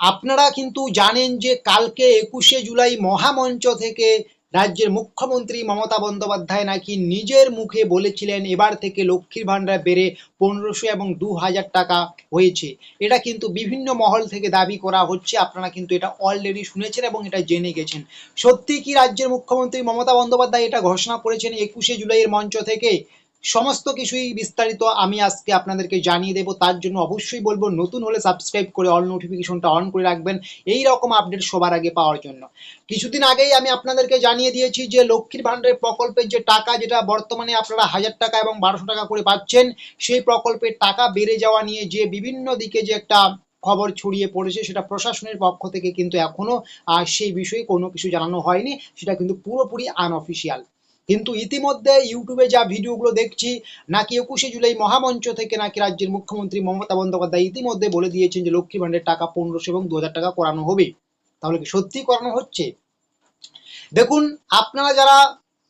আপনারা কিন্তু জানেন যে কালকে একুশে জুলাই মহামঞ্চ থেকে রাজ্যের মুখ্যমন্ত্রী মমতা বন্দ্যোপাধ্যায় নাকি নিজের মুখে বলেছিলেন, এবার থেকে লক্ষ্মীর ভাণ্ডার বেড়ে পনেরোশো এবং দু হাজার টাকা হয়েছে। এটা কিন্তু বিভিন্ন মহল থেকে দাবি করা হচ্ছে, আপনারা কিন্তু এটা অলরেডি শুনেছেন এবং এটা জেনে গেছেন। সত্যি কি রাজ্যের মুখ্যমন্ত্রী মমতা বন্দ্যোপাধ্যায় এটা ঘোষণা করেছেন একুশে জুলাইয়ের মঞ্চ থেকে? সমস্ত কিছুই বিস্তারিত আমি আজকে আপনাদেরকে জানিয়ে দেবো। তার জন্য অবশ্যই বলব, নতুন হলে সাবস্ক্রাইব করে অল নোটিফিকেশনটা অন করে রাখবেন। এই রকম আপডেট সবার আগে পাওয়ার জন্য। কিছুদিন আগেই আমি আপনাদেরকে জানিয়ে দিয়েছি যে লক্ষ্মীর ভাণ্ডারের প্রকল্পের যে টাকা, যেটা বর্তমানে আপনারা হাজার টাকা এবং বারোশো টাকা করে পাচ্ছেন, সেই প্রকল্পের টাকা বেড়ে যাওয়া নিয়ে যে বিভিন্ন দিকে যে একটা খবর ছড়িয়ে পড়েছে, সেটা প্রশাসনের পক্ষ থেকে কিন্তু এখনও সেই বিষয়ে কোনো কিছু জানানো হয়নি। সেটা কিন্তু পুরোপুরি আনঅফিসিয়াল কিন্তু ইতিমধ্যে ইউটিউবে যা ভিডিওগুলো দেখছি, নাকি একুশে জুলাই মহামঞ্চ থেকে নাকি রাজ্যের মুখ্যমন্ত্রী মমতা বন্দ্যোপাধ্যায় ইতিমধ্যে বলে দিয়েছেন যে লক্ষ্মী ভাণ্ডারের টাকা পনেরোশো এবং দু হাজার টাকা করানো হবে। তাহলে কি সত্যি করানো হচ্ছে? দেখুন, আপনারা যারা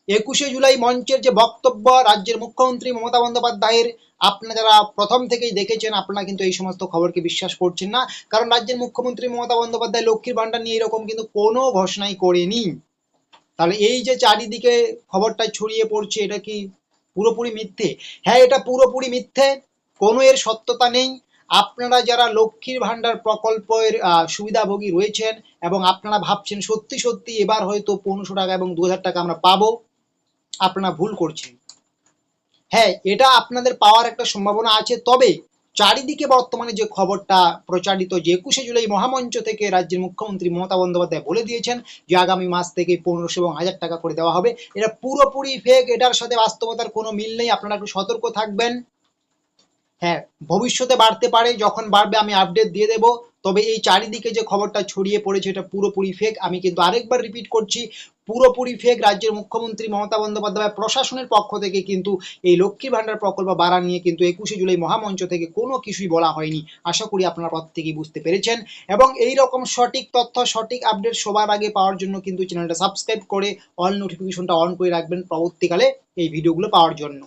একুশে জুলাই মঞ্চের যে বক্তব্য, রাজ্যের মুখ্যমন্ত্রী মমতা বন্দ্যোপাধ্যায়ের, আপনারা যারা প্রথম থেকেই দেখেছেন, আপনারা কিন্তু এই সমস্ত খবরকে বিশ্বাস করছেন না। কারণ রাজ্যের মুখ্যমন্ত্রী মমতা বন্দ্যোপাধ্যায় লক্ষ্মীর ভাণ্ডার নিয়ে এরকম কিন্তু কোনো ঘোষণাই করেনি। তাহলে এই যে চারিদিকে খবরটা ছড়িয়ে পড়ছে, এটা কি পুরোপুরি মিথ্যে? হ্যাঁ এটা পুরোপুরি মিথ্যে, কোনো এর সত্যতা নেই। আপনারা যারা লক্ষ্মীর ভাণ্ডার প্রকল্পের সুবিধাভোগী রয়েছেন এবং আপনারা ভাবছেন সত্যি সত্যি এবার হয়তো পনেরোশো টাকা এবং দু হাজার টাকা আমরা পাবো, আপনারা ভুল করছেন। হ্যাঁ এটা আপনাদের পাওয়ার একটা সম্ভাবনা আছে। তবে চারিদিকে বর্তমানে যে খবরটা প্রচারিত, যে একুশে জুলাই মহামঞ্চ থেকে রাজ্যের মুখ্যমন্ত্রী মমতা বন্দ্যোপাধ্যায় বলে দিয়েছেন যে আগামী মাস থেকে পনেরোশো এবং হাজার টাকা করে দেওয়া হবে। এটা পুরোপুরি ফেক এটার সাথে বাস্তবতার কোনো মিল নেই। আপনারা একটু সতর্ক থাকবেন। হ্যাঁ ভবিষ্যতে বাড়তে পারে, যখন বাড়বে আমি আপডেট দিয়ে দেব। তবে এই চারিদিকে যে খবরটা ছড়িয়ে পড়েছে, এটা পুরোপুরি ফেক আমি কিন্তু আরেকবার রিপিট করছি পুরোপুরি ফেক রাজ্যের মুখ্যমন্ত্রী মমতা বন্দ্যোপাধ্যায় প্রশাসনের পক্ষ থেকে কিন্তু এই লক্ষ্মী ভাণ্ডার প্রকল্প বাড়া নিয়ে কিন্তু একুশে জুলাই মহামঞ্চ থেকে কোনো কিছুই বলা হয়নি। আশা করি আপনারা প্রত্যেকেই বুঝতে পেরেছেন। এবং এই রকম সঠিক তথ্য, সঠিক আপডেট সবার আগে পাওয়ার জন্য কিন্তু চ্যানেলটা সাবস্ক্রাইব করে অল নোটিফিকেশনটা অন করে রাখবেন পরবর্তীকালে এই ভিডিওগুলো পাওয়ার জন্য।